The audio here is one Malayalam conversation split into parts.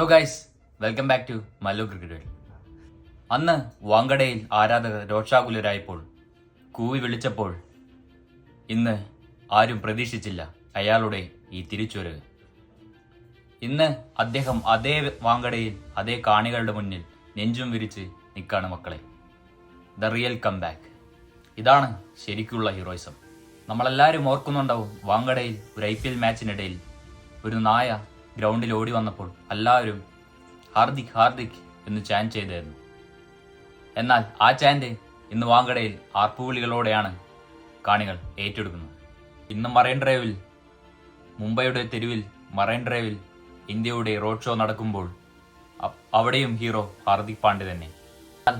Hello guys welcome back to Mallu cricket അന്ന് വാങ്കടയിൽ ആരാധകർ രോഷാകുലരായപ്പോൾ കൂവി വിളിച്ചപ്പോൾ ഇന്ന് ആരും പ്രതീക്ഷിച്ചില്ല അയാളുടെ ഈ തിരിച്ചുവരവ്. ഇന്ന് അദ്ദേഹം അതേ വാങ്കടയിൽ അതേ കാണികളുടെ മുന്നിൽ നെഞ്ചും വിരിച്ച് നിൽക്കാണ് മക്കളെ. ദ റിയൽ കം ബാക്ക് ഇതാണ് ശരിക്കുള്ള ഹീറോയിസം നമ്മളെല്ലാവരും ഓർക്കുന്നുണ്ടാവും വാങ്കടയിൽ ഒരു ഐ പി എൽ മാച്ചിനിടയിൽ ഒരു നായ ഗ്രൗണ്ടിൽ ഓടി വന്നപ്പോൾ എല്ലാവരും ഹാർദിക് ഹാർദിക് എന്ന് ചാൻ ചെയ്തായിരുന്നു. എന്നാൽ ആ ചാൻഡ് ഇന്ന് വാങ്കടയിൽ ആർപ്പുവിളികളോടെയാണ് കാണികൾ ഏറ്റെടുക്കുന്നത്. ഇന്ന് മറൈൻ ഡ്രൈവിൽ മുംബൈയുടെ തെരുവിൽ മറൈൻ ഡ്രൈവിൽ ഇന്ത്യയുടെ റോഡ് ഷോ നടക്കുമ്പോൾ അവിടെയും ഹീറോ ഹാർദിക് പാണ്ഡ്യ തന്നെ.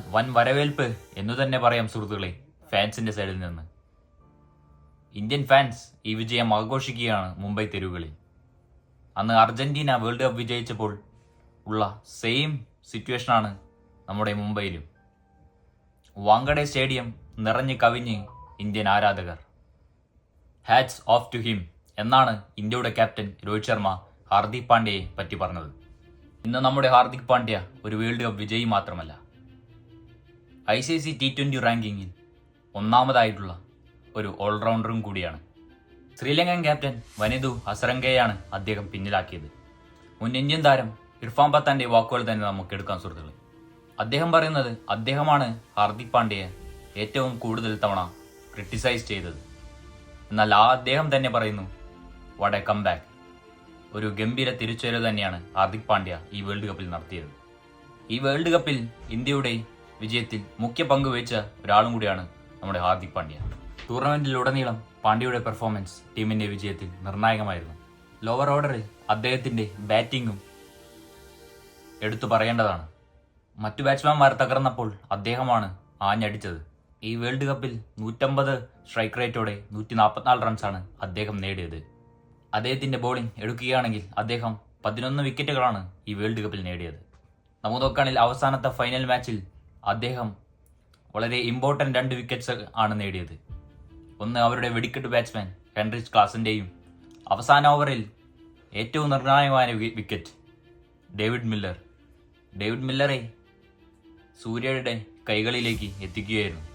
വൻ വരവേൽപ്പ് എന്നു തന്നെ പറയാം സുഹൃത്തുക്കളെ ഫാൻസിന്റെ സൈഡിൽ നിന്ന്. ഇന്ത്യൻ ഫാൻസ് ഈ വിജയം ആഘോഷിക്കുകയാണ് മുംബൈ തെരുവുകളിൽ. അന്ന് അർജന്റീന വേൾഡ് കപ്പ് വിജയിച്ചപ്പോൾ ഉള്ള സെയിം സിറ്റുവേഷനാണ് നമ്മുടെ മുംബൈയിലും. വാങ്കഡെ സ്റ്റേഡിയം നിറഞ്ഞു കവിഞ്ഞ് ഇന്ത്യൻ ആരാധകർ. ഹാറ്റ്സ് ഓഫ് ടു ഹിം എന്നാണ് ഇന്ത്യയുടെ ക്യാപ്റ്റൻ രോഹിത് ശർമ്മ ഹാർദിക് പാണ്ഡ്യയെ പറ്റി പറഞ്ഞത്. ഇന്ന് നമ്മുടെ ഹാർദിക് പാണ്ഡ്യ ഒരു വേൾഡ് കപ്പ് വിജയി മാത്രമല്ല. I C C T twenty റാങ്കിങ്ങിൽ ഒന്നാമതായിട്ടുള്ള ഒരു ഓൾറൗണ്ടറും കൂടിയാണ്. ശ്രീലങ്കൻ ക്യാപ്റ്റൻ വനിതു ഹസരംഗയെയാണ് അദ്ദേഹം പിന്നിലാക്കിയത്. മുൻ ഇന്ത്യൻ താരം ഇർഫാൻ പത്താന്റെ വാക്കുകൾ തന്നെ നമുക്ക് എടുക്കാൻ സുഹൃത്തുക്കളെ. അദ്ദേഹം പറയുന്നത് അദ്ദേഹമാണ് ഹാർദിക് പാണ്ഡ്യയെ ഏറ്റവും കൂടുതൽ തവണ ക്രിട്ടിസൈസ് ചെയ്തത്. എന്നാൽ ആ അദ്ദേഹം തന്നെ പറയുന്നു വട കം ബാക്ക് ഒരു ഗംഭീര തിരിച്ചുവരവ് തന്നെയാണ് ഹാർദിക് പാണ്ഡ്യ ഈ വേൾഡ് കപ്പിൽ നടത്തിയത്. ഈ വേൾഡ് കപ്പിൽ ഇന്ത്യയുടെ വിജയത്തിൽ മുഖ്യ പങ്ക് വഹിച്ച ഒരാളും കൂടിയാണ് നമ്മുടെ ഹാർദിക് പാണ്ഡ്യ. ടൂർണമെന്റിലുടനീളം പാണ്ഡ്യയുടെ പെർഫോമൻസ് ടീമിന്റെ വിജയത്തിൽ നിർണായകമായിരുന്നു. ലോവർ ഓർഡറിൽ അദ്ദേഹത്തിന്റെ ബാറ്റിംഗും എടുത്തു പറയേണ്ടതാണ്. മറ്റു ബാറ്റ്സ്മാൻമാർ തകർന്നപ്പോൾ അദ്ദേഹമാണ് ആഞ്ഞടിച്ചത്. ഈ വേൾഡ് കപ്പിൽ നൂറ്റമ്പത് സ്ട്രൈക്ക് റേറ്റോടെ നൂറ്റി നാൽപ്പത്തിനാല് റൺസാണ് അദ്ദേഹം നേടിയത്. അദ്ദേഹത്തിന്റെ ബോളിംഗ് എടുക്കുകയാണെങ്കിൽ അദ്ദേഹം പതിനൊന്ന് വിക്കറ്റുകളാണ് ഈ വേൾഡ് കപ്പിൽ നേടിയത്. നമുക്കാണിൽ അവസാനത്തെ ഫൈനൽ മാച്ചിൽ അദ്ദേഹം വളരെ ഇമ്പോർട്ടന്റ് രണ്ട് വിക്കറ്റ്സ് ആണ് നേടിയത്. ഒന്ന് അവരുടെ വെടിക്കെട്ട് ബാറ്റ്സ്മാൻ ഹെൻറിച്ച് ക്ലാസിന്റെയും അവസാന ഓവറിൽ ഏറ്റവും നിർണായകമായ വിക്കറ്റ് ഡേവിഡ് മില്ലർ. ഡേവിഡ് മില്ലറെ സൂര്യയുടെ കൈകളിലേക്ക് എത്തിക്കുകയായിരുന്നു.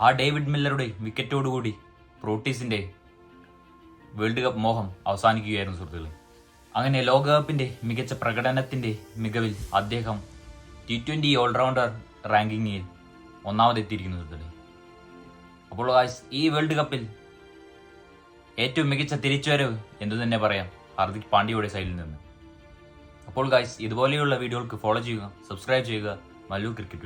ആ ഡേവിഡ് മില്ലറുടെ വിക്കറ്റോടുകൂടി പ്രോട്ടീസിന്റെ വേൾഡ് കപ്പ് മോഹം അവസാനിക്കുകയായിരുന്നു സുഹൃത്തുക്കളെ. അങ്ങനെ ലോകകപ്പിന്റെ മികച്ച പ്രകടനത്തിന്റെ മികവിൽ അദ്ദേഹം ടി ട്വന്റി ഓൾറൗണ്ടർ റാങ്കിങ്ങിൽ ഒന്നാമതെത്തിയിരിക്കുന്നു സുഹൃത്തുക്കളെ. അപ്പോൾ ഈ വേൾഡ് കപ്പിൽ ഏറ്റവും മികച്ച തിരിച്ചുവരവ് എന്ന് തന്നെ പറയാം. ഹാർദിക് പാണ്ഡ്യയുടെ സൈഡിൽ നിന്ന്. അപ്പോൾ ഗായ്സ് ഇതുപോലെയുള്ള വീഡിയോകൾക്ക് ഫോളോ ചെയ്യുക സബ്സ്ക്രൈബ് ചെയ്യുക. മല്ലു ക്രിക്കറ്റ്